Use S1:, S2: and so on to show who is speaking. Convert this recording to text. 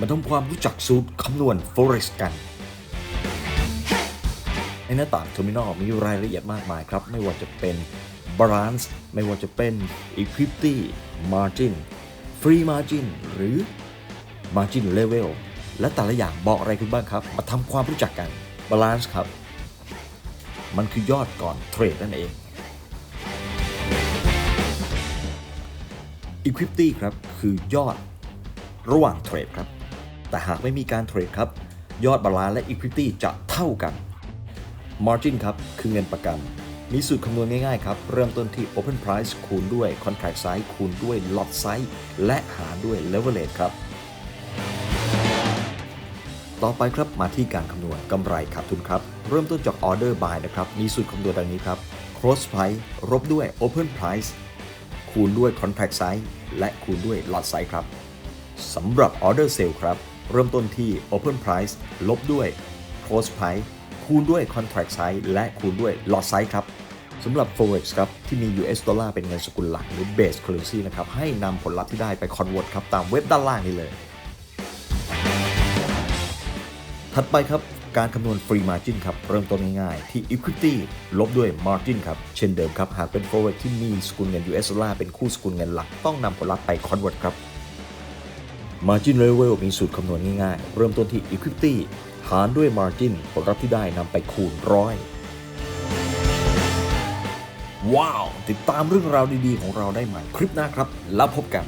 S1: มาทำความรู้จักสูตรคำนวณ forex กัน ในหน้าต่าง Terminal มีรายละเอียดมากมายครับ ไม่ว่าจะเป็น balance ไม่ว่าจะเป็น equity margin free margin หรือ margin level และแต่ละอย่างบอกอะไรคุณบ้างครับ มาทำความรู้จักกัน balance ครับ มันคือยอดก่อนเทรดนั่นเอง equity ครับ คือยอดระหว่างเทรดครับ แต่หากไม่มีการเทรดครับ ยอดบาลานซ์และ equity จะเท่ากัน Margin ครับ คือเงินประกัน มีสูตรคำนวณง่ายๆครับ เริ่มต้นที่ Open Price คูณด้วย Contract Size คูณด้วย Lot Size และหารด้วย Leverage ครับ ต่อไปครับมาที่การคำนวณกำไรขาดทุนครับ เริ่มต้นจาก Order Buy นะครับ มีสูตรคำนวณดังนี้ครับ Cross Price ลบด้วย Open Price คูณด้วย Contract Size และคูณด้วย Lot Size ครับสำหรับ Order Sale ครับ เริ่มต้นที่ Open Price ลบด้วย Close Price คูณด้วย Contract Size และคูณด้วย Lot Size ครับสำหรับ Forex ครับ ที่มี US ดอลลาร์เป็นเงินสกุลหลักหรือ Base Currency นะครับ ให้นำผลลัพธ์ที่ได้ไป Convert ครับ ตามเว็บด้านล่างนี้เลย ถัดไปครับ การคำนวณ Free Margin ครับ เริ่มต้นง่ายๆ ที่ Equity ลบด้วย Margin ครับ เช่นเดิมครับ หากเป็น Forex ที่มีสกุลเงิน US ดอลลาร์เป็นคู่สกุลเงินหลัก ต้องนำผลลัพธ์ไป Convert ครับ Margin Level มีสูตรคำนวณง่ายๆ เริ่มต้นที่ Equity หารด้วย Margin ผลลัพธ์ที่ได้นำไปคูณร้อยว้าว ติดตามเรื่องราวดีๆ ของเราได้ใหม่คลิปหน้าครับ แล้วพบกัน